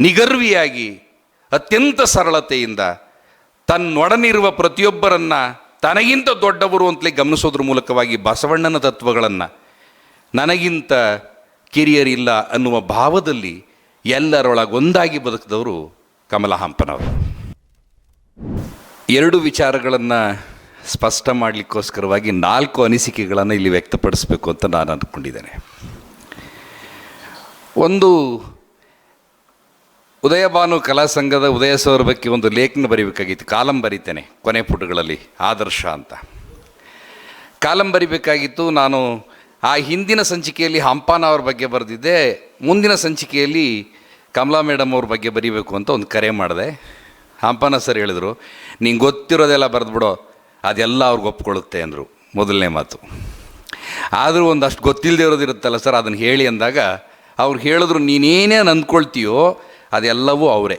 ನಿಗರ್ವಿಯಾಗಿ, ಅತ್ಯಂತ ಸರಳತೆಯಿಂದ ತನ್ನೊಡನಿರುವ ಪ್ರತಿಯೊಬ್ಬರನ್ನ ತನಗಿಂತ ದೊಡ್ಡವರು ಅಂತಲೇ ಗಮನಿಸೋದ್ರ ಮೂಲಕವಾಗಿ ಬಸವಣ್ಣನ ತತ್ವಗಳನ್ನು, ನನಗಿಂತ ಕಿರಿಯರಿಲ್ಲ ಅನ್ನುವ ಭಾವದಲ್ಲಿ ಎಲ್ಲರೊಳಗೊಂದಾಗಿ ಬದುಕಿದವರು ಕಮಲ ಹಂಪನವರು ಎರಡು ವಿಚಾರಗಳನ್ನು ಸ್ಪಷ್ಟ ಮಾಡಲಿಕ್ಕೋಸ್ಕರವಾಗಿ ನಾಲ್ಕು ಅನಿಸಿಕೆಗಳನ್ನು ಇಲ್ಲಿ ವ್ಯಕ್ತಪಡಿಸಬೇಕು ಅಂತ ನಾನು ಅಂದ್ಕೊಂಡಿದ್ದೇನೆ ಒಂದು ಉದಯಭಾನು ಕಲಾ ಸಂಘದ ಉದಯ ಸೌರ ಬಗ್ಗೆ ಒಂದು ಲೇಖನ ಬರೀಬೇಕಾಗಿತ್ತು. ಕಾಲಂ ಬರೀತೇನೆ ಕೊನೆ ಪುಟಗಳಲ್ಲಿ, ಆದರ್ಶ ಅಂತ. ಕಾಲಂ ಬರಿಬೇಕಾಗಿತ್ತು. ನಾನು ಆ ಹಿಂದಿನ ಸಂಚಿಕೆಯಲ್ಲಿ ಹಂಪಾನ ಅವ್ರ ಬಗ್ಗೆ ಬರೆದಿದ್ದೆ. ಮುಂದಿನ ಸಂಚಿಕೆಯಲ್ಲಿ ಕಮಲಾ ಮೇಡಮ್ ಅವ್ರ ಬಗ್ಗೆ ಬರೀಬೇಕು ಅಂತ ಒಂದು ಕರೆ ಮಾಡಿದೆ. ಹಂಪಾನ ಸರ್ ಹೇಳಿದರು, ನಿಂಗೆ ಗೊತ್ತಿರೋದೆಲ್ಲ ಬರೆದ್ಬಿಡೋ, ಅದೆಲ್ಲ ಅವ್ರಿಗೆ ಒಪ್ಕೊಳ್ಳುತ್ತೆ ಅಂದರು ಮೊದಲನೇ ಮಾತು. ಆದರೂ ಒಂದಷ್ಟು ಗೊತ್ತಿಲ್ಲದೆ ಇರೋದಿರುತ್ತಲ್ಲ ಸರ್ ಅದನ್ನು ಹೇಳಿ ಅಂದಾಗ ಅವ್ರು ಹೇಳಿದ್ರು ನೀನೇನೇನು ಅಂದ್ಕೊಳ್ತೀಯೋ ಅದೆಲ್ಲವೂ ಅವರೇ.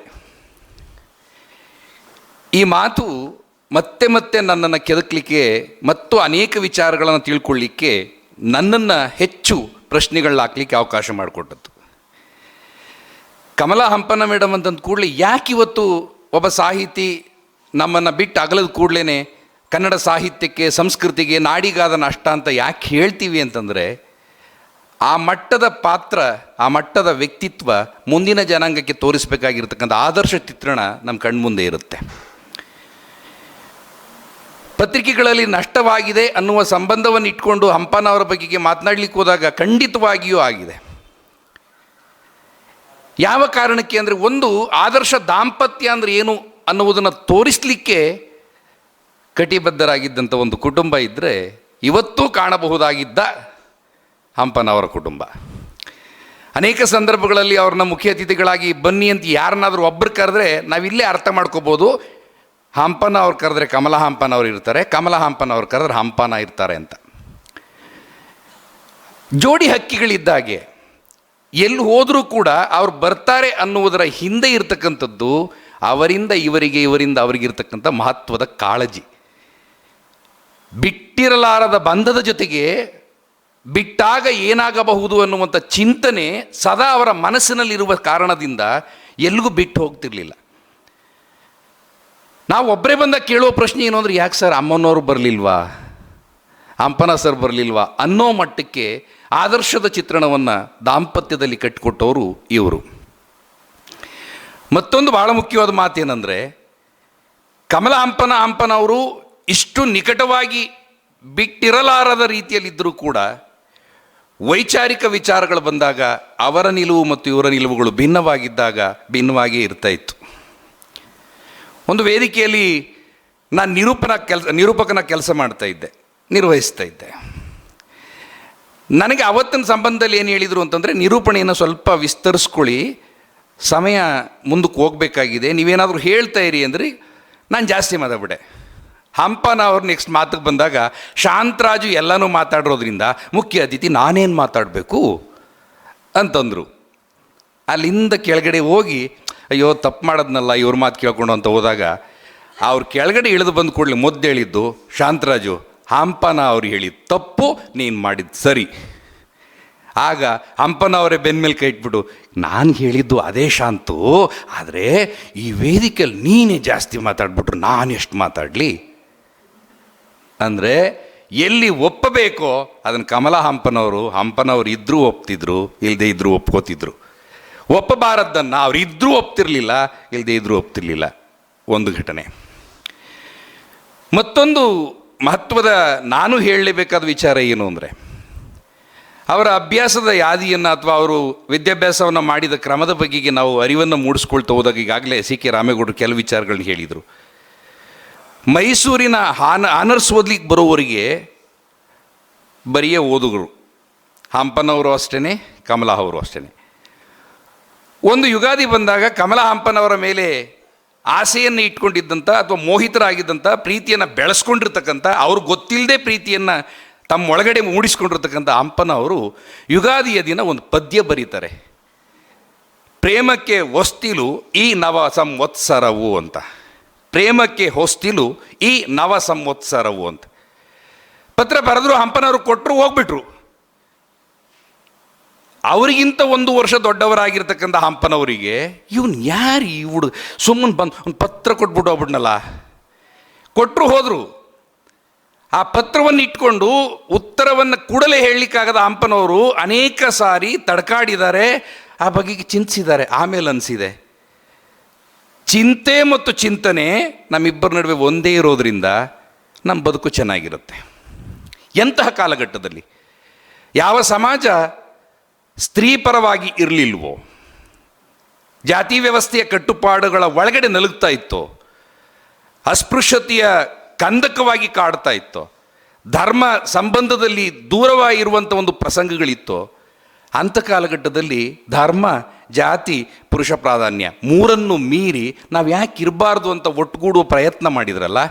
ಈ ಮಾತು ಮತ್ತೆ ಮತ್ತೆ ನನ್ನನ್ನು ಕೆದಕಲಿಕ್ಕೆ ಮತ್ತು ಅನೇಕ ವಿಚಾರಗಳನ್ನು ತಿಳ್ಕೊಳ್ಳಿಕ್ಕೆ ನನ್ನನ್ನು ಹೆಚ್ಚು ಪ್ರಶ್ನೆಗಳನ್ನ ಹಾಕ್ಲಿಕ್ಕೆ ಅವಕಾಶ ಮಾಡಿಕೊಟ್ಟದ್ದು. ಕಮಲಾ ಹಂಪನ ಮೇಡಮ್ ಅಂತಂದು ಕೂಡಲೇ ಯಾಕೆ ಇವತ್ತು ಒಬ್ಬ ಸಾಹಿತಿ ನಮ್ಮನ್ನು ಬಿಟ್ಟು ಅಗಲದ ಕೂಡಲೇ ಕನ್ನಡ ಸಾಹಿತ್ಯಕ್ಕೆ, ಸಂಸ್ಕೃತಿಗೆ ನಾಡಿಗಾದ ನಷ್ಟ ಅಂತ ಯಾಕೆ ಹೇಳ್ತೀವಿ ಅಂತಂದರೆ ಆ ಮಟ್ಟದ ಪಾತ್ರ, ಆ ಮಟ್ಟದ ವ್ಯಕ್ತಿತ್ವ ಮುಂದಿನ ಜನಾಂಗಕ್ಕೆ ತೋರಿಸಬೇಕಾಗಿರ್ತಕ್ಕಂಥ ಆದರ್ಶ ಚಿತ್ರಣ ನಮ್ಮ ಕಣ್ಮುಂದೆ ಇರುತ್ತೆ. ಪತ್ರಿಕೆಗಳಲ್ಲಿ ನಷ್ಟವಾಗಿದೆ ಅನ್ನುವ ಸಂಬಂಧವನ್ನು ಇಟ್ಕೊಂಡು ಹಂಪನವರ ಬಗೆಗೆ ಮಾತನಾಡಲಿಕ್ಕೆ ಹೋದಾಗ ಖಂಡಿತವಾಗಿಯೂ ಆಗಿದೆ. ಯಾವ ಕಾರಣಕ್ಕೆ ಅಂದರೆ ಒಂದು, ಆದರ್ಶ ದಾಂಪತ್ಯ ಅಂದರೆ ಏನು ಅನ್ನುವುದನ್ನು ತೋರಿಸಲಿಕ್ಕೆ ಕಟಿಬದ್ಧರಾಗಿದ್ದಂಥ ಒಂದು ಕುಟುಂಬ ಇದ್ದರೆ ಇವತ್ತೂ ಕಾಣಬಹುದಾಗಿದ್ದ ಹಂಪನವರ ಕುಟುಂಬ. ಅನೇಕ ಸಂದರ್ಭಗಳಲ್ಲಿ ಅವ್ರನ್ನ ಮುಖ್ಯ ಅತಿಥಿಗಳಾಗಿ ಬನ್ನಿ ಅಂತ ಯಾರನ್ನಾದರೂ ಒಬ್ಬರು ಕರೆದ್ರೆ ನಾವಿಲ್ಲೇ ಅರ್ಥ ಮಾಡ್ಕೋಬೋದು. ಹಂಪನ ಅವ್ರು ಕರೆದ್ರೆ ಕಮಲ ಹಂಪನ ಅವ್ರು ಇರ್ತಾರೆ ಕಮಲ ಹಂಪನ ಅವ್ರು ಕರೆದ್ರೆ ಹಂಪನ ಇರ್ತಾರೆ ಅಂತ. ಜೋಡಿ ಹಕ್ಕಿಗಳಿದ್ದಾಗೆ ಎಲ್ಲಿ ಹೋದರೂ ಕೂಡ ಅವ್ರು ಬರ್ತಾರೆ ಅನ್ನುವುದರ ಹಿಂದೆ ಇರತಕ್ಕಂಥದ್ದು ಅವರಿಂದ ಇವರಿಗೆ, ಇವರಿಂದ ಅವರಿಗಿರ್ತಕ್ಕಂಥ ಮಹತ್ವದ ಕಾಳಜಿ. ಬಿಟ್ಟಿರಲಾರದ ಬಂಧದ ಜೊತೆಗೆ ಬಿಟ್ಟಾಗ ಏನಾಗಬಹುದು ಅನ್ನುವಂಥ ಚಿಂತನೆ ಸದಾ ಅವರ ಮನಸ್ಸಿನಲ್ಲಿರುವ ಕಾರಣದಿಂದ ಎಲ್ಲಿಗೂ ಬಿಟ್ಟು ಹೋಗ್ತಿರ್ಲಿಲ್ಲ. ನಾವು ಒಬ್ಬರೇ ಬಂದ ಕೇಳೋ ಪ್ರಶ್ನೆ ಏನು ಅಂದರೆ, ಯಾಕೆ ಸರ್ ಅಮ್ಮನವರು ಬರಲಿಲ್ವಾ? ಅಂಪನ ಸರ್ ಬರಲಿಲ್ವಾ? ಅನ್ನೋ ಮಟ್ಟಕ್ಕೆ ಆದರ್ಶದ ಚಿತ್ರಣವನ್ನು ದಾಂಪತ್ಯದಲ್ಲಿ ಕಟ್ಟಿಕೊಟ್ಟವರು ಇವರು. ಮತ್ತೊಂದು ಭಾಳ ಮುಖ್ಯವಾದ ಮಾತೇನೆಂದರೆ ಕಮಲ ಹಂಪನ ಹಂಪನವರು ಇಷ್ಟು ನಿಕಟವಾಗಿ ಬಿಟ್ಟಿರಲಾರದ ರೀತಿಯಲ್ಲಿದ್ದರೂ ಕೂಡ ವೈಚಾರಿಕ ವಿಚಾರಗಳು ಬಂದಾಗ ಅವರ ನಿಲುವು ಮತ್ತು ಇವರ ನಿಲುವುಗಳು ಭಿನ್ನವಾಗಿದ್ದಾಗ ಭಿನ್ನವಾಗಿಯೇ ಇರ್ತಾ ಇತ್ತು. ಒಂದು ವೇದಿಕೆಯಲ್ಲಿ ನಾನು ನಿರೂಪಣ ಕೆಲಸ ನಿರೂಪಕನ ಕೆಲಸ ಮಾಡ್ತಾ ಇದ್ದೆ, ನಿರ್ವಹಿಸ್ತಾ ಇದ್ದೆ. ನನಗೆ ಅವತ್ತಿನ ಸಂಬಂಧದಲ್ಲಿ ಏನು ಹೇಳಿದರು ಅಂತಂದರೆ, ನಿರೂಪಣೆಯನ್ನು ಸ್ವಲ್ಪ ವಿಸ್ತರಿಸ್ಕೊಳ್ಳಿ, ಸಮಯ ಮುಂದಕ್ಕೆ ಹೋಗಬೇಕಾಗಿದೆ, ನೀವೇನಾದರೂ ಹೇಳ್ತಾ ಇರಿ ಅಂದರೆ ನಾನು ಜಾಸ್ತಿ ಮಾತಾಡ್ಬಿಟ್ಟೆ ಹಂಪನ ಅವ್ರು ನೆಕ್ಸ್ಟ್ ಮಾತಿಗೆ ಬಂದಾಗ, ಶಾಂತರಾಜು ಎಲ್ಲನೂ ಮಾತಾಡಿರೋದ್ರಿಂದ ಮುಖ್ಯ ಅತಿಥಿ ನಾನೇನು ಮಾತಾಡಬೇಕು? ಅಂತಂದರು. ಅಲ್ಲಿಂದ ಕೆಳಗಡೆ ಹೋಗಿ, ಅಯ್ಯೋ ತಪ್ಪು ಮಾಡೋದ್ನಲ್ಲ, ಇವ್ರ ಮಾತು ಕೇಳ್ಕೊಂಡು ಅಂತ ಹೋದಾಗ, ಅವ್ರು ಕೆಳಗಡೆ ಇಳಿದು ಬಂದು ಕೂಡಲೇ ಮೊದ್ಲು ಹೇಳಿದ್ದು, ಶಾಂತರಾಜು, ಹಂಪನ ಅವ್ರು ಹೇಳಿ ತಪ್ಪು, ನೀನು ಮಾಡಿದ್ದು ಸರಿ. ಆಗ ಹಂಪನ ಅವರೇ ಬೆನ್ಮೇಲೆ ಕೈ ಇಟ್ಬಿಟ್ಟು, ನಾನು ಹೇಳಿದ್ದು ಅದೇ ಶಾಂತು, ಆದರೆ ಈ ವೇದಿಕೆಯಲ್ಲಿ ನೀನೇ ಜಾಸ್ತಿ ಮಾತಾಡ್ಬಿಟ್ರು, ನಾನು ಎಷ್ಟು ಮಾತಾಡಲಿ? ಅಂದರೆ ಎಲ್ಲಿ ಒಪ್ಪಬೇಕೋ ಅದನ್ನು ಕಮಲ ಹಂಪನವರು ಹಂಪನವರು ಇದ್ದರೂ ಒಪ್ತಿದ್ರು ಇಲ್ಲದೆ ಇದ್ದರೂ ಒಪ್ಕೋತಿದ್ರು. ಒಪ್ಪಬಾರದ್ದನ್ನು ಅವ್ರು ಇದ್ದರೂ ಒಪ್ತಿರಲಿಲ್ಲ ಇಲ್ಲದೆ ಇದ್ದರೂ ಒಪ್ತಿರಲಿಲ್ಲ. ಒಂದು ಘಟನೆ. ಮತ್ತೊಂದು ಮಹತ್ವದ ನಾನು ಹೇಳಲೇಬೇಕಾದ ವಿಚಾರ ಏನು ಅಂದರೆ, ಅವರ ಅಭ್ಯಾಸದ ಯಾದಿಯನ್ನು ಅಥವಾ ಅವರು ವಿದ್ಯಾಭ್ಯಾಸವನ್ನು ಮಾಡಿದ ಕ್ರಮದ ಬಗೆಗೆ ನಾವು ಅರಿವನ್ನು ಮೂಡಿಸ್ಕೊಳ್ತಾ ಹೋದಾಗ ಈಗಾಗಲೇ ಸಿ ಕೆ ರಾಮೇಗೌಡರು ಕೆಲವು ವಿಚಾರಗಳನ್ನ ಹೇಳಿದರು. ಮೈಸೂರಿನ ಹಾನ ಆನರ್ಸ್ ಓದ್ಲಿಕ್ಕೆ ಬರೋವರಿಗೆ ಬರಿಯೇ ಓದುಗರು ಹಂಪನವರು ಅಷ್ಟೇ ಕಮಲಾ ಅವರು ಅಷ್ಟೇ ಒಂದು ಯುಗಾದಿ ಬಂದಾಗ ಕಮಲಾ ಹಂಪನವರ ಮೇಲೆ ಆಸೆಯನ್ನು ಇಟ್ಕೊಂಡಿದ್ದಂಥ ಅಥವಾ ಮೋಹಿತರಾಗಿದ್ದಂಥ ಪ್ರೀತಿಯನ್ನು ಬೆಳೆಸ್ಕೊಂಡಿರ್ತಕ್ಕಂಥ ಅವ್ರು ಗೊತ್ತಿಲ್ಲದೆ ಪ್ರೀತಿಯನ್ನು ತಮ್ಮ ಒಳಗಡೆ ಮೂಡಿಸ್ಕೊಂಡಿರ್ತಕ್ಕಂಥ ಹಂಪನ ಅವರು ಯುಗಾದಿಯ ದಿನ ಒಂದು ಪದ್ಯ ಬರೀತಾರೆ. ಪ್ರೇಮಕ್ಕೆ ವಸ್ತಿಲು ಈ ನವ ಸಂವತ್ಸರವು ಅಂತ. ಪ್ರೇಮಕ್ಕೆ ಹೊಸ್ತಿಲು ಈ ನವ ಸಂವತ್ಸರವು ಅಂತ. ಪತ್ರ ಬರೆದ್ರು ಹಂಪನವರು ಕೊಟ್ಟರು ಹೋಗ್ಬಿಟ್ರು. ಅವರಿಗಿಂತ ಒಂದು ವರ್ಷ ದೊಡ್ಡವರಾಗಿರ್ತಕ್ಕಂಥ ಹಂಪನವರಿಗೆ ಇವನು ಯಾರು ಈ ಹುಡುಗ ಸುಮ್ಮನೆ ಬಂದು ಒಂದು ಪತ್ರ ಕೊಟ್ಬಿಟ್ಟು ಹೋಗ್ಬಿಟ್ನಲ್ಲ. ಕೊಟ್ಟರು ಹೋದರು. ಆ ಪತ್ರವನ್ನು ಇಟ್ಕೊಂಡು ಉತ್ತರವನ್ನು ಕೂಡಲೇ ಹೇಳಲಿಕ್ಕಾಗದ ಹಂಪನವರು ಅನೇಕ ಸಾರಿ ತಡ್ಕಾಡಿದ್ದಾರೆ, ಆ ಬಗೆಗೆ ಚಿಂತಿಸಿದ್ದಾರೆ, ಆಮೇಲೆ ಅನಿಸಿದೆ. ಚಿಂತೆ ಮತ್ತು ಚಿಂತನೆ ನಮ್ಮಿಬ್ಬರ ನಡುವೆ ಒಂದೇ ಇರೋದರಿಂದ ನಮ್ಮ ಬದುಕು ಚೆನ್ನಾಗಿರುತ್ತೆ. ಎಂತಹ ಕಾಲಘಟ್ಟದಲ್ಲಿ? ಯಾವ ಸಮಾಜ ಸ್ತ್ರೀ ಪರವಾಗಿ ಇರಲಿಲ್ವೋ, ಜಾತಿ ವ್ಯವಸ್ಥೆಯ ಕಟ್ಟುಪಾಡುಗಳ ಒಳಗಡೆ ನಲುಗ್ತಾ ಇತ್ತೋ, ಅಸ್ಪೃಶ್ಯತೆಯ ಕಂದಕವಾಗಿ ಕಾಡ್ತಾ ಇತ್ತು, ಧರ್ಮ ಸಂಬಂಧದಲ್ಲಿ ದೂರವಾಗಿರುವಂಥ ಒಂದು ಪ್ರಸಂಗಗಳಿತ್ತು ಅಂಥ ಕಾಲಘಟ್ಟದಲ್ಲಿ ಧರ್ಮ, ಜಾತಿ, ಪುರುಷ ಪ್ರಾಧಾನ್ಯ ಮೂರನ್ನು ಮೀರಿ ನಾವು ಯಾಕೆ ಇರಬಾರ್ದು ಅಂತ ಒಟ್ಟುಗೂಡುವ ಪ್ರಯತ್ನ ಮಾಡಿದ್ರಲ್ಲ,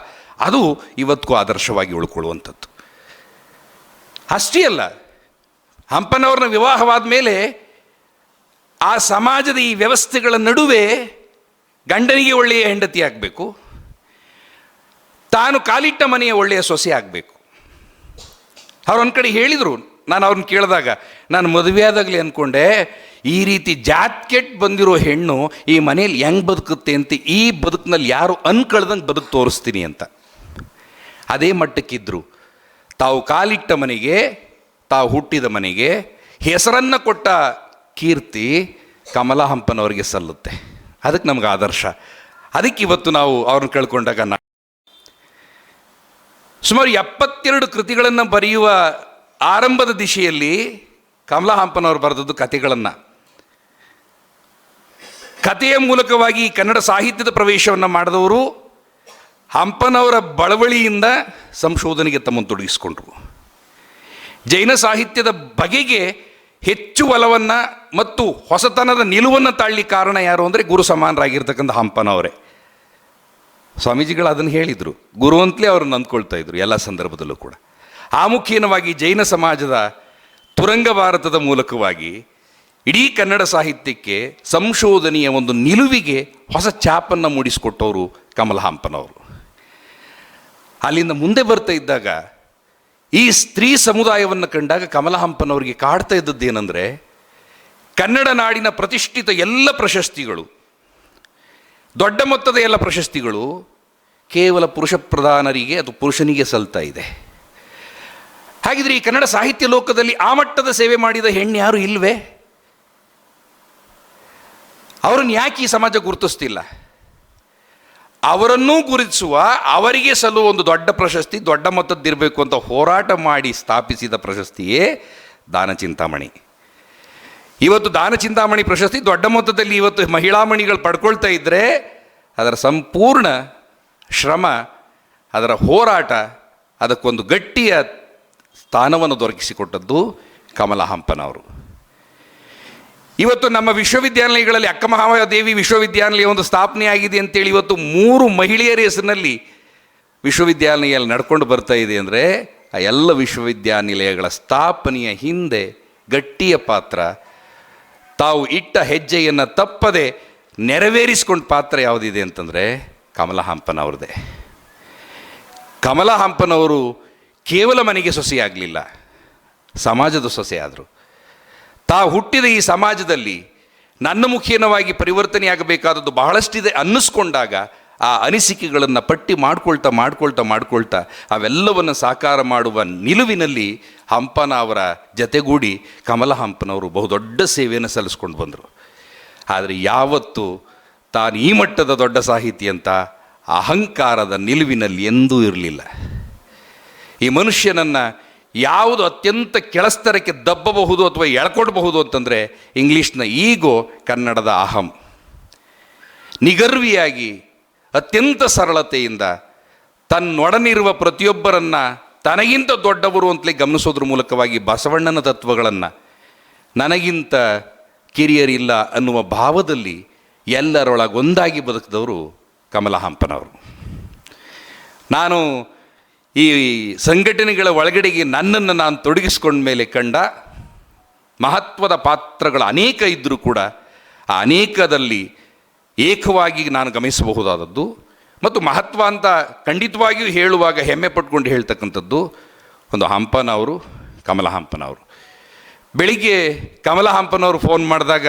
ಅದು ಇವತ್ತಿಗೂ ಆದರ್ಶವಾಗಿ ಉಳ್ಕೊಳ್ಳುವಂಥದ್ದು. ಅಷ್ಟೇ ಅಲ್ಲ, ಹಂಪನವ್ರನ್ನ ವಿವಾಹವಾದ ಮೇಲೆ ಆ ಸಮಾಜದ ಈ ವ್ಯವಸ್ಥೆಗಳ ನಡುವೆ ಗಂಡನಿಗೆ ಒಳ್ಳೆಯ ಹೆಂಡತಿ ಆಗಬೇಕು, ತಾನು ಕಾಲಿಟ್ಟ ಮನೆಯ ಒಳ್ಳೆಯ ಸೊಸೆ ಆಗಬೇಕು. ಅವ್ರು ಒಂದು ಕಡೆ ಹೇಳಿದರು ನಾನು ಅವ್ರನ್ನ ಕೇಳಿದಾಗ, ನಾನು ಮದುವೆ ಆದಾಗಲೇ ಅಂದ್ಕೊಂಡೆ ಈ ರೀತಿ ಜಾತ್ಕೆಟ್ ಬಂದಿರೋ ಹೆಣ್ಣು ಈ ಮನೇಲಿ ಹೆಂಗೆ ಬದುಕುತ್ತೆ ಅಂತ ಈ ಬದುಕಿನಲ್ಲಿ ಯಾರು ಅನ್ಕಳ್ದಂಗೆ ಬದುಕು ತೋರಿಸ್ತೀನಿ ಅಂತ. ಅದೇ ಮಟ್ಟಕ್ಕಿದ್ರು. ತಾವು ಕಾಲಿಟ್ಟ ಮನೆಗೆ, ತಾವು ಹುಟ್ಟಿದ ಮನೆಗೆ ಹೆಸರನ್ನು ಕೊಟ್ಟ ಕೀರ್ತಿ ಕಮಲಾ ಹಂಪನವರಿಗೆ ಸಲ್ಲುತ್ತೆ. ಅದಕ್ಕೆ ನಮ್ಗೆ ಆದರ್ಶ. ಅದಕ್ಕೆ ಇವತ್ತು ನಾವು ಅವ್ರನ್ನ ಕೇಳ್ಕೊಂಡಾಗ ನಾ ಸುಮಾರು ಎಪ್ಪತ್ತೆರಡು ಕೃತಿಗಳನ್ನು ಬರೆಯುವ ಆರಂಭದ ದಿಶೆಯಲ್ಲಿ ಕಮಲಾ ಹಂಪನವರು ಬರೆದದ್ದು ಕಥೆಗಳನ್ನು. ಕಥೆಯ ಮೂಲಕವಾಗಿ ಕನ್ನಡ ಸಾಹಿತ್ಯದ ಪ್ರವೇಶವನ್ನು ಮಾಡಿದವರು ಹಂಪನವರ ಬಳವಳಿಯಿಂದ ಸಂಶೋಧನೆಗೆ ತಮ್ಮನ್ನು ತೊಡಗಿಸಿಕೊಂಡರು. ಜೈನ ಸಾಹಿತ್ಯದ ಬಗೆಗೆ ಹೆಚ್ಚು ಒಲವನ್ನು ಮತ್ತು ಹೊಸತನದ ನಿಲುವನ್ನು ತಾಳ್ಲಿ ಕಾರಣ ಯಾರು ಅಂದರೆ ಗುರು ಸಮಾನರಾಗಿರ್ತಕ್ಕಂಥ ಹಂಪನವರೇ. ಸ್ವಾಮೀಜಿಗಳು ಅದನ್ನು ಹೇಳಿದರು. ಗುರು ಅಂತಲೇ ಅವ್ರನ್ನ ಅಂದ್ಕೊಳ್ತಾ ಇದ್ರು ಎಲ್ಲ ಸಂದರ್ಭದಲ್ಲೂ ಕೂಡ. ಆಮುಖೀನವಾಗಿ ಜೈನ ಸಮಾಜದ ತುರಂಗ ಭಾರತದ ಮೂಲಕವಾಗಿ ಇಡೀ ಕನ್ನಡ ಸಾಹಿತ್ಯಕ್ಕೆ ಸಂಶೋಧನೆಯ ಒಂದು ನಿಲುವಿಗೆ ಹೊಸ ಛಾಪನ್ನು ಮೂಡಿಸಿಕೊಟ್ಟವರು ಕಮಲ ಹಂಪನವರು. ಅಲ್ಲಿಂದ ಮುಂದೆ ಬರ್ತಾ ಇದ್ದಾಗ ಈ ಸ್ತ್ರೀ ಸಮುದಾಯವನ್ನು ಕಂಡಾಗ ಕಮಲ ಹಂಪನವರಿಗೆ ಕಾಡ್ತಾ ಇದ್ದದ್ದೇನೆಂದರೆ ಕನ್ನಡ ನಾಡಿನ ಪ್ರತಿಷ್ಠಿತ ಎಲ್ಲ ಪ್ರಶಸ್ತಿಗಳು, ದೊಡ್ಡ ಮೊತ್ತದ ಎಲ್ಲ ಪ್ರಶಸ್ತಿಗಳು ಕೇವಲ ಪುರುಷ ಪ್ರಧಾನರಿಗೆ ಅದು ಪುರುಷನಿಗೆ ಸಲ್ತಾ ಇದೆ. ಹಾಗಿದ್ರೆ ಈ ಕನ್ನಡ ಸಾಹಿತ್ಯ ಲೋಕದಲ್ಲಿ ಆ ಮಟ್ಟದ ಸೇವೆ ಮಾಡಿದ ಹೆಣ್ಣು ಯಾರು ಇಲ್ವೇ? ಅವರನ್ನು ಯಾಕೆ ಈ ಸಮಾಜ ಗುರುತಿಸ್ತಿಲ್ಲ? ಅವರನ್ನೂ ಗುರುತಿಸುವ, ಅವರಿಗೆ ಸಲ್ಲುವ ಒಂದು ದೊಡ್ಡ ಪ್ರಶಸ್ತಿ, ದೊಡ್ಡ ಮೊತ್ತದ್ದಿರಬೇಕು ಅಂತ ಹೋರಾಟ ಮಾಡಿ ಸ್ಥಾಪಿಸಿದ ಪ್ರಶಸ್ತಿಯೇ ದಾನ ಚಿಂತಾಮಣಿ. ಇವತ್ತು ದಾನ ಚಿಂತಾಮಣಿ ಪ್ರಶಸ್ತಿ ದೊಡ್ಡ ಮೊತ್ತದಲ್ಲಿ ಇವತ್ತು ಮಹಿಳಾ ಮಣಿಗಳು ಪಡ್ಕೊಳ್ತಾ ಇದ್ದರೆ ಅದರ ಸಂಪೂರ್ಣ ಶ್ರಮ, ಅದರ ಹೋರಾಟ, ಅದಕ್ಕೊಂದು ಗಟ್ಟಿಯ ಸ್ಥಾನವನ್ನು ದೊರಕಿಸಿಕೊಟ್ಟದ್ದು ಕಮಲ ಹಂಪನವರು ಇವತ್ತು ನಮ್ಮ ವಿಶ್ವವಿದ್ಯಾನಿಲಯಗಳಲ್ಲಿ ಅಕ್ಕಮಹಾದೇವಿ ವಿಶ್ವವಿದ್ಯಾನಿಲಯ ಒಂದು ಸ್ಥಾಪನೆ ಆಗಿದೆ ಅಂತೇಳಿ ಇವತ್ತು ಮೂರು ಮಹಿಳೆಯರ ಹೆಸರಿನಲ್ಲಿ ವಿಶ್ವವಿದ್ಯಾನಿಲಯ ನಡ್ಕೊಂಡು ಬರ್ತಾ ಇದೆ ಅಂದರೆ ಆ ಎಲ್ಲ ವಿಶ್ವವಿದ್ಯಾನಿಲಯಗಳ ಸ್ಥಾಪನೆಯ ಹಿಂದೆ ಗಟ್ಟಿಯ ಪಾತ್ರ, ತಾವು ಇಟ್ಟ ಹೆಜ್ಜೆಯನ್ನು ತಪ್ಪದೆ ನೆರವೇರಿಸಿಕೊಂಡ ಪಾತ್ರ ಯಾವುದಿದೆ ಅಂತಂದರೆ ಕಮಲ ಹಂಪನವ್ರದ್ದೇ ಕಮಲ ಹಂಪನವರು ಕೇವಲ ಮನೆಗೆ ಸೊಸೆಯಾಗಲಿಲ್ಲ ಸಮಾಜದ ಸೊಸೆ ಆದರು. ತಾವು ಹುಟ್ಟಿದ ಈ ಸಮಾಜದಲ್ಲಿ ನನ್ನ ಮುಖೇನವಾಗಿ ಪರಿವರ್ತನೆಯಾಗಬೇಕಾದದ್ದು ಬಹಳಷ್ಟಿದೆ ಅನ್ನಿಸ್ಕೊಂಡಾಗ ಆ ಅನಿಸಿಕೆಗಳನ್ನು ಪಟ್ಟಿ ಮಾಡ್ಕೊಳ್ತಾ ಮಾಡ್ಕೊಳ್ತಾ ಮಾಡ್ಕೊಳ್ತಾ ಅವೆಲ್ಲವನ್ನು ಸಾಕಾರ ಮಾಡುವ ನಿಲುವಿನಲ್ಲಿ ಹಂಪನ ಅವರ ಜತೆಗೂಡಿ ಕಮಲ ಹಂಪನವರು ಬಹುದೊಡ್ಡ ಸೇವೆಯನ್ನು ಸಲ್ಲಿಸ್ಕೊಂಡು ಬಂದರು. ಆದರೆ ಯಾವತ್ತು ತಾನು ಈ ಮಟ್ಟದ ದೊಡ್ಡ ಸಾಹಿತಿ ಅಂತ ಅಹಂಕಾರದ ನಿಲುವಿನಲ್ಲಿ ಎಂದೂ ಇರಲಿಲ್ಲ. ಈ ಮನುಷ್ಯನನ್ನು ಯಾವುದು ಅತ್ಯಂತ ಕೆಳಸ್ತರಕ್ಕೆ ದಬ್ಬಬಹುದು ಅಥವಾ ಎಳ್ಕೊಡ್ಬಹುದು ಅಂತಂದರೆ ಇಂಗ್ಲೀಷ್ನ ಈಗೋ, ಕನ್ನಡದ ಅಹಂ. ನಿಗರ್ವಿಯಾಗಿ, ಅತ್ಯಂತ ಸರಳತೆಯಿಂದ ತನ್ನೊಡನಿರುವ ಪ್ರತಿಯೊಬ್ಬರನ್ನು, ತನಗಿಂತ ದೊಡ್ಡವರು ಅಂತಲೇ ಗಮನಿಸೋದ್ರ ಮೂಲಕವಾಗಿ ಬಸವಣ್ಣನ ತತ್ವಗಳನ್ನು, ನನಗಿಂತ ಕಿರಿಯರಿಲ್ಲ ಅನ್ನುವ ಭಾವದಲ್ಲಿ ಎಲ್ಲರೊಳಗೊಂದಾಗಿ ಬದುಕಿದವರು ಕಮಲ ಹಂಪನವರು ನಾನು ಈ ಸಂಘಟನೆಗಳ ಒಳಗಡೆಗೆ ನನ್ನನ್ನು ನಾನು ತೊಡಗಿಸ್ಕೊಂಡ ಮೇಲೆ ಕಂಡ ಮಹತ್ವದ ಪಾತ್ರಗಳು ಅನೇಕ ಇದ್ದರೂ ಕೂಡ ಆ ಅನೇಕದಲ್ಲಿ ಏಕವಾಗಿ ನಾನು ಗಮನಿಸಬಹುದಾದದ್ದು ಮತ್ತು ಮಹತ್ವ ಅಂತ ಖಂಡಿತವಾಗಿಯೂ ಹೇಳುವಾಗ ಹೆಮ್ಮೆ ಪಟ್ಕೊಂಡು ಹೇಳ್ತಕ್ಕಂಥದ್ದು ಒಂದು ಹಂಪನವರು, ಕಮಲ ಹಂಪನವರು. ಬೆಳಿಗ್ಗೆ ಕಮಲ ಹಂಪನವರು ಫೋನ್ ಮಾಡಿದಾಗ,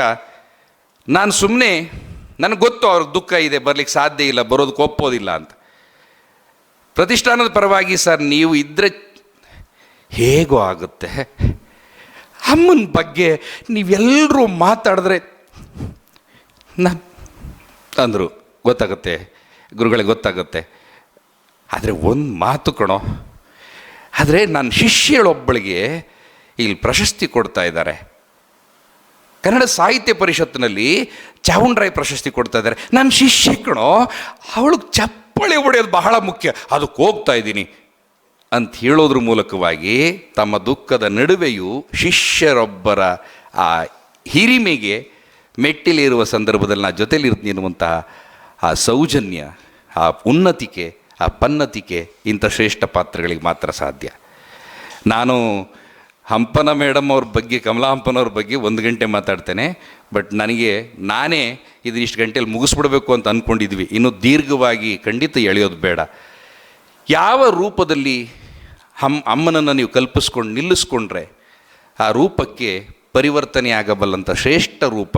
ನಾನು ಸುಮ್ಮನೆ ನನಗೆ ಗೊತ್ತು ಅವ್ರಿಗೆ ದುಃಖ ಇದೆ, ಬರಲಿಕ್ಕೆ ಸಾಧ್ಯ ಇಲ್ಲ, ಬರೋದಕ್ಕೆ ಒಪ್ಪೋದಿಲ್ಲ ಅಂತ. ಪ್ರತಿಷ್ಠಾನದ ಪರವಾಗಿ ಸರ್, ನೀವು ಇದ್ದರೆ ಹೇಗೋ ಆಗುತ್ತೆ. ಅಮ್ಮನ ಬಗ್ಗೆ ನೀವೆಲ್ಲರೂ ಮಾತಾಡಿದ್ರೆ ನ ಅಂದರು, ಗೊತ್ತಾಗುತ್ತೆ, ಗುರುಗಳಿಗೆ ಗೊತ್ತಾಗುತ್ತೆ. ಆದರೆ ಒಂದು ಮಾತು ಕಣೋ, ಆದರೆ ನನ್ನ ಶಿಷ್ಯಳೊಬ್ಬಳಿಗೆ ಇಲ್ಲಿ ಪ್ರಶಸ್ತಿ ಕೊಡ್ತಾ ಇದ್ದಾರೆ. ಕನ್ನಡ ಸಾಹಿತ್ಯ ಪರಿಷತ್ತಿನಲ್ಲಿ ಚಾವುಂಡ್ರಾಯ್ ಪ್ರಶಸ್ತಿ ಕೊಡ್ತಾ ಇದ್ದಾರೆ. ನನ್ನ ಶಿಷ್ಯ ಕಣೋ, ಅವಳಿಗೆ ಚಪ್ಪಳಿ ಹೊಡೆಯೋದು ಬಹಳ ಮುಖ್ಯ. ಅದಕ್ಕೆ ಹೋಗ್ತಾ ಇದ್ದೀನಿ. ಅಂತ ಹೇಳೋದ್ರ ಮೂಲಕವಾಗಿ ತಮ್ಮ ದುಃಖದ ನಡುವೆಯೂ ಶಿಷ್ಯರೊಬ್ಬರ ಆ ಹಿರಿಮೆಗೆ ಮೆಟ್ಟಿಲಿರುವ ಸಂದರ್ಭದಲ್ಲಿ ನಾ ಜೊತೆಲಿರ್ತೀನಿ ಅನ್ನುವಂತಹ ಆ ಸೌಜನ್ಯ, ಆ ಉನ್ನತಿಕೆ, ಆ ಪನ್ನತಿಕೆ ಇಂಥ ಶ್ರೇಷ್ಠ ಪಾತ್ರಗಳಿಗೆ ಮಾತ್ರ ಸಾಧ್ಯ. ನಾನು ಹಂಪನ ಮೇಡಮ್ ಅವ್ರ ಬಗ್ಗೆ ಕಮಲಾ ಹಂಪನವ್ರ ಬಗ್ಗೆ ಒಂದು ಗಂಟೆ ಮಾತಾಡ್ತೇನೆ. ಬಟ್ ನನಗೆ, ನಾನೇ ಇದನ್ನ ಇಷ್ಟು ಗಂಟೆಯಲ್ಲಿ ಮುಗಿಸ್ಬಿಡ್ಬೇಕು ಅಂತ ಅಂದ್ಕೊಂಡಿದ್ವಿ ಇನ್ನು ದೀರ್ಘವಾಗಿ ಖಂಡಿತ ಎಳೆಯೋದು ಬೇಡ. ಯಾವ ರೂಪದಲ್ಲಿ ಹಮ್, ಅಮ್ಮನನ್ನು ನೀವು ಕಲ್ಪಿಸ್ಕೊಂಡು ನಿಲ್ಲಿಸ್ಕೊಂಡ್ರೆ ಆ ರೂಪಕ್ಕೆ ಪರಿವರ್ತನೆ ಆಗಬಲ್ಲಂಥ ಶ್ರೇಷ್ಠ ರೂಪ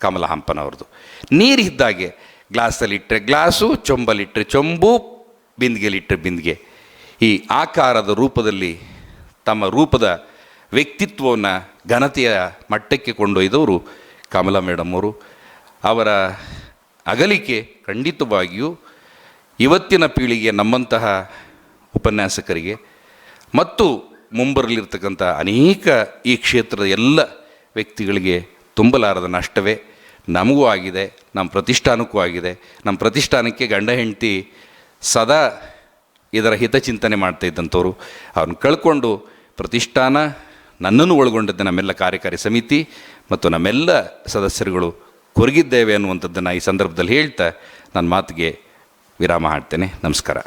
ಕಮಲ ಹಂಪನವ್ರದ್ದು ನೀರಿದ್ದಾಗೆ ಗ್ಲಾಸಲ್ಲಿಟ್ಟರೆ ಗ್ಲಾಸು ಚೊಂಬಲ್ಲಿಟ್ಟರೆ ಚೊಂಬು ಬಿಂದಿಗೆಲಿಟ್ಟರೆ ಬಿಂದಿಗೆ. ಈ ಆಕಾರದ ರೂಪದಲ್ಲಿ ತಮ್ಮ ರೂಪದ ವ್ಯಕ್ತಿತ್ವವನ್ನು ಘನತೆಯ ಮಟ್ಟಕ್ಕೆ ಕೊಂಡೊಯ್ದವರು ಕಮಲಾ ಮೇಡಮ್ ಅವರು. ಅವರ ಅಗಲಿಕೆ ಖಂಡಿತವಾಗಿಯೂ ಇವತ್ತಿನ ಪೀಳಿಗೆ ನಮ್ಮಂತಹ ಉಪನ್ಯಾಸಕರಿಗೆ ಮತ್ತು ಮುಂಬರಲಿರ್ತಕ್ಕಂಥ ಅನೇಕ ಈ ಕ್ಷೇತ್ರದ ಎಲ್ಲ ವ್ಯಕ್ತಿಗಳಿಗೆ ತುಂಬಲಾರದ ನಷ್ಟವೇ. ನಮಗೂ ಆಗಿದೆ, ನಮ್ಮ ಪ್ರತಿಷ್ಠಾನಕ್ಕೂ ಆಗಿದೆ. ನಮ್ಮ ಪ್ರತಿಷ್ಠಾನಕ್ಕೆ ಗಂಡ ಹೆಂಡತಿ ಸದಾ ಇದರ ಹಿತಚಿಂತನೆ ಮಾಡ್ತಾ ಇದ್ದಂಥವ್ರು. ಅವ್ರನ್ನ ಕಳ್ಕೊಂಡು ಪ್ರತಿಷ್ಠಾನ ನನ್ನನ್ನು ಒಳಗೊಂಡದ್ದು ನಮ್ಮೆಲ್ಲ ಕಾರ್ಯಕಾರಿ ಸಮಿತಿ ಮತ್ತು ನಮ್ಮೆಲ್ಲ ಸದಸ್ಯರುಗಳು ಕೊರಗಿದ್ದೇವೆ ಅನ್ನುವಂಥದ್ದನ್ನು ಈ ಸಂದರ್ಭದಲ್ಲಿ ಹೇಳ್ತಾ ನನ್ನ ಮಾತಿಗೆ ವಿರಾಮ ಹಾಡ್ತೇನೆ. ನಮಸ್ಕಾರ.